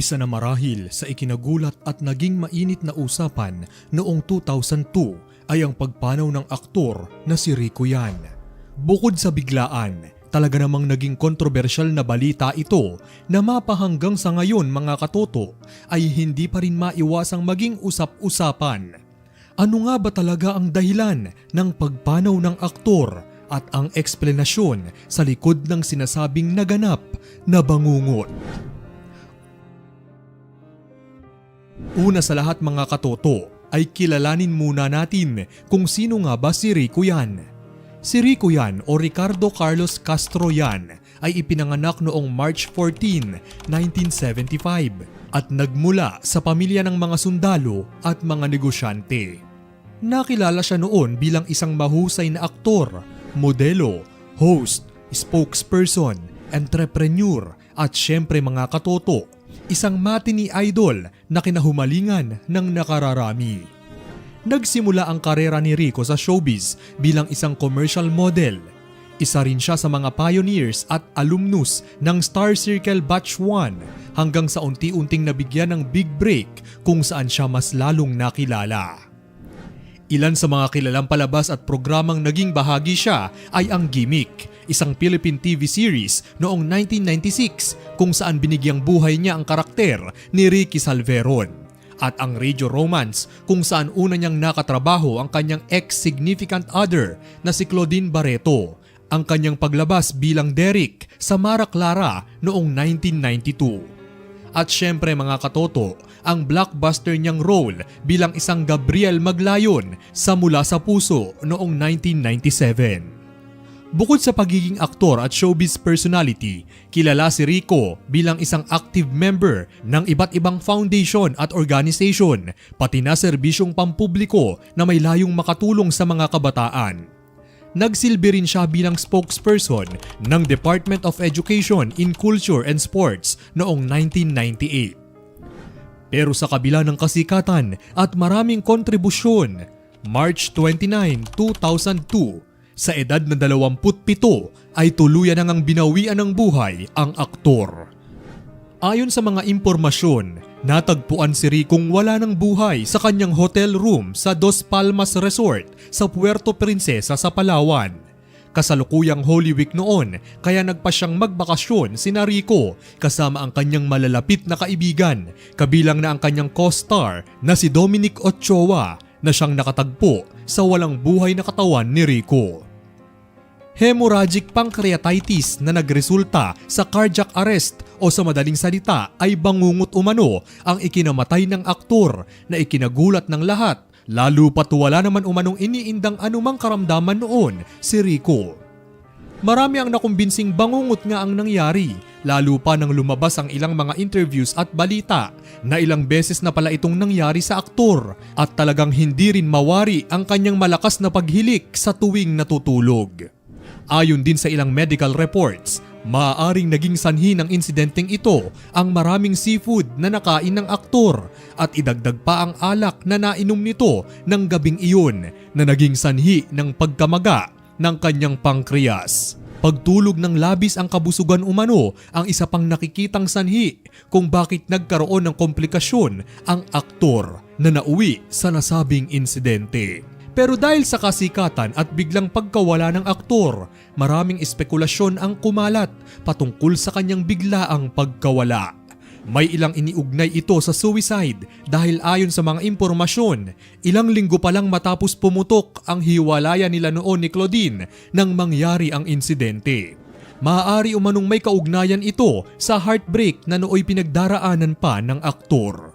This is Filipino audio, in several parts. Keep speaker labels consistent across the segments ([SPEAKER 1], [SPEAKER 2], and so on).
[SPEAKER 1] Isa na marahil sa ikinagulat at naging mainit na usapan noong 2002 ay ang pagpanaw ng aktor na si Rico Yan. Bukod sa biglaan, talaga namang naging kontrobersyal na balita ito na mapahanggang sa ngayon mga katoto ay hindi pa rin maiwasang maging usap-usapan. Ano nga ba talaga ang dahilan ng pagpanaw ng aktor at ang eksplenasyon sa likod ng sinasabing naganap na bangungot? Una sa lahat mga katoto ay kilalanin muna natin kung sino nga ba si Rico yan. Si Rico yan o Ricardo Carlos Castro yan ay ipinanganak noong March 14, 1975 at nagmula sa pamilya ng mga sundalo at mga negosyante. Nakilala siya noon bilang isang mahusay na aktor, modelo, host, spokesperson, entrepreneur at syempre mga katoto, isang matini idol na kinahumalingan ng nakararami. Nagsimula ang karera ni Rico sa showbiz bilang isang commercial model. Isa rin siya sa mga pioneers at alumnus ng Star Circle Batch 1 hanggang sa unti-unting nabigyan ng big break kung saan siya mas lalong nakilala. Ilan sa mga kilalang palabas at programang naging bahagi siya ay ang Gimmick, isang Philippine TV series noong 1996 kung saan binigyang buhay niya ang karakter ni Ricky Salveron. At ang Radio Romance kung saan una niyang nakatrabaho ang kanyang ex-significant other na si Claudine Barreto, ang kanyang paglabas bilang Derek sa Mara Clara noong 1992. At syempre mga katoto, ang blockbuster niyang role bilang isang Gabriel Maglayon sa Mula sa Puso noong 1997. Bukod sa pagiging aktor at showbiz personality, kilala si Rico bilang isang active member ng iba't ibang foundation at organization, pati na serbisyong pampubliko na may layong makatulong sa mga kabataan. Nagsilbi rin siya bilang spokesperson ng Department of Education in Culture and Sports noong 1998. Pero sa kabila ng kasikatan at maraming kontribusyon, March 29, 2002, sa edad na 27 ay tuluyan nang ang binawian ng buhay ang aktor. Ayon sa mga impormasyon, natagpuan si Ricong wala ng buhay sa kanyang hotel room sa Dos Palmas Resort sa Puerto Princesa sa Palawan. Kasalukuyang Holy Week noon kaya nagpa siyang magbakasyon si Rico kasama ang kanyang malalapit na kaibigan kabilang na ang kanyang co-star na si Dominic Ochoa na siyang nakatagpo sa walang buhay na katawan ni Rico. Hemorrhagic pancreatitis na nagresulta sa cardiac arrest o sa madaling salita ay bangungot umano ang ikinamatay ng aktor na ikinagulat ng lahat lalo pat wala naman umanong iniindang anumang karamdaman noon si Rico. Marami ang nakumbinsing bangungot nga ang nangyari, lalo pa nang lumabas ang ilang mga interviews at balita na ilang beses na pala itong nangyari sa aktor at talagang hindi rin mawari ang kanyang malakas na paghilik sa tuwing natutulog. Ayon din sa ilang medical reports, maaaring naging sanhi ng insidenteng ito ang maraming seafood na nakain ng aktor at idagdag pa ang alak na nainom nito ng gabing iyon na naging sanhi ng pagkamaga ng kanyang pankreas. Pagtulog ng labis ang kabusugan umano ang isa pang nakikitang sanhi kung bakit nagkaroon ng komplikasyon ang aktor na nauwi sa nasabing insidente. Pero dahil sa kasikatan at biglang pagkawala ng aktor, maraming espekulasyon ang kumalat patungkol sa kanyang biglaang pagkawala. May ilang iniugnay ito sa suicide dahil ayon sa mga impormasyon, ilang linggo pa lang matapos pumutok ang hiwalayan nila noon ni Claudine nang mangyari ang insidente. Maaari umanong may kaugnayan ito sa heartbreak na nooy pinagdaraanan pa ng aktor.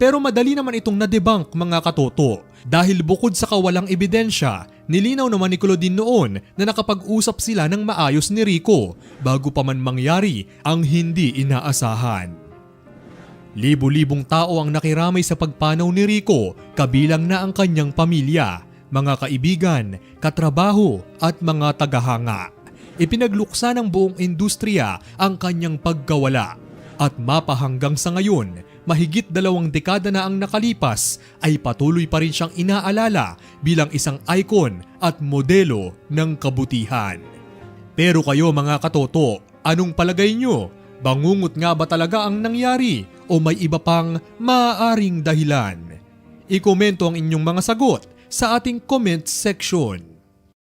[SPEAKER 1] Pero madali naman itong na-debunk mga katoto dahil bukod sa kawalang ebidensya, nilinaw naman ni Claudine noon na nakapag-usap sila ng maayos ni Rico bago pa man mangyari ang hindi inaasahan. Libo-libong tao ang nakiramay sa pagpanaw ni Rico, kabilang na ang kanyang pamilya, mga kaibigan, katrabaho at mga tagahanga. Ipinagluksa ng buong industriya ang kanyang pagkawala at mapa hanggang sa ngayon, mahigit dalawang dekada na ang nakalipas ay patuloy pa rin siyang inaalala bilang isang icon at modelo ng kabutihan. Pero kayo mga katoto, anong palagay nyo? Bangungot nga ba talaga ang nangyari o may iba pang maaaring dahilan? Ikomento ang inyong mga sagot sa ating comment section.